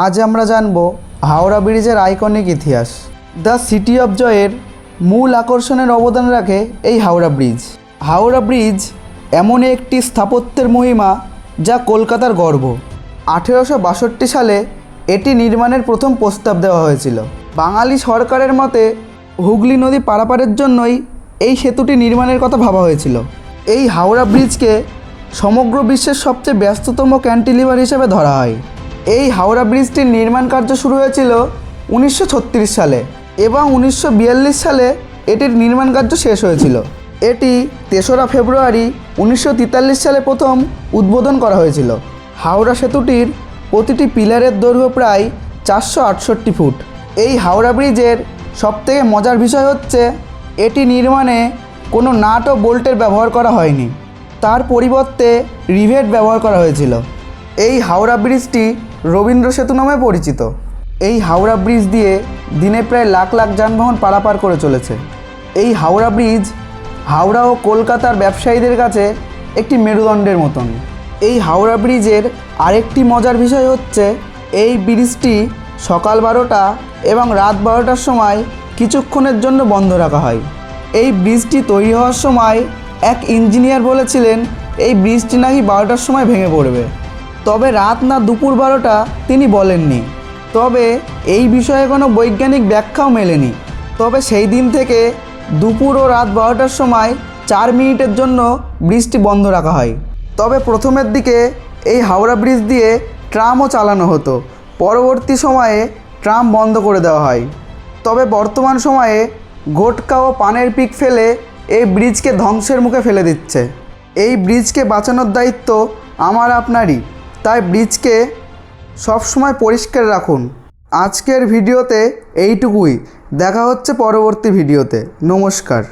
আজ আমরা জানব হাওড়া ব্রিজের আইকনিক ইতিহাস। দ্য সিটি অফ জয়ের মূল আকর্ষণের অবদান রাখে এই হাওড়া ব্রিজ। হাওড়া ব্রিজ এমন একটি স্থাপত্যের মহিমা যা কলকাতার গর্ব। আঠেরোশো বাষট্টি সালে এটি নির্মাণের প্রথম প্রস্তাব দেওয়া হয়েছিল। বাঙালি সরকারের মতে, হুগলি নদী পারাপারের জন্যই এই সেতুটি নির্মাণের কথা ভাবা হয়েছিল। এই হাওড়া ব্রিজকে সমগ্র বিশ্বের সবচেয়ে ব্যস্ততম ক্যান্টিলিভার হিসেবে ধরা হয়। এই হাওড়া ব্রিজটির নির্মাণ কার্য শুরু হয়েছিল উনিশশো ছত্রিশ সালে এবং উনিশশো বিয়াল্লিশ সালে এটির নির্মাণ কার্য শেষ হয়েছিল। এটি তেসরা ফেব্রুয়ারি উনিশশো তেতাল্লিশ সালে প্রথম উদ্বোধন করা হয়েছিল। হাওড়া সেতুটির প্রতিটি পিলারের দৈর্ঘ্য প্রায় চারশো আটষট্টি ফুট। এই হাওড়া ব্রিজের সবথেকে মজার বিষয় হচ্ছে, এটি নির্মাণে কোনো নাট ও বোল্টের ব্যবহার করা হয়নি। তার পরিবর্তে রিভেট ব্যবহার করা হয়েছিল। এই হাওড়া ব্রিজটি রবীন্দ্র সেতু নামে পরিচিত। এই হাওড়া ব্রিজ দিয়ে দিনে প্রায় লাখ লাখ যানবাহন পারাপার করে চলেছে। এই হাওড়া ব্রিজ হাওড়া ও কলকাতার ব্যবসায়ীদের কাছে একটি মেরুদণ্ডের মতন। এই হাওড়া ব্রিজের আরেকটি মজার বিষয় হচ্ছে, এই ব্রিজটি সকাল বারোটা এবং রাত বারোটার সময় কিছুক্ষণের জন্য বন্ধ রাখা হয়। এই ব্রিজটি তৈরি হওয়ার সময় এক ইঞ্জিনিয়ার বলেছিলেন, এই ব্রিজটি নাকি বারোটার সময় ভেঙে পড়বে। তবে রাত না দুপুর বারোটা তিনি বলেননি। তবে এই বিষয়ে কোনো বৈজ্ঞানিক ব্যাখ্যাও মেলেনি। তবে সেই দিন থেকে দুপুর ও রাত বারোটার সময় চার মিনিটের জন্য ব্রিজটি বন্ধ রাখা হয়। তবে প্রথমের দিকে এই হাওড়া ব্রিজ দিয়ে ট্রামও চালানো হতো। পরবর্তী সময়ে ট্রাম বন্ধ করে দেওয়া হয়। তবে বর্তমান সময়ে গোটকা ও পানের পিক ফেলে এই ব্রিজকে ধ্বংসের মুখে ফেলে দিচ্ছে। এই ব্রিজকে বাঁচানোর দায়িত্ব আমার আপনারই। তাই ব্রিজকে সবসময় পরিষ্কার রাখুন। আজকের ভিডিওতে এইটুকুই। দেখা হচ্ছে পরবর্তী ভিডিওতে। নমস্কার।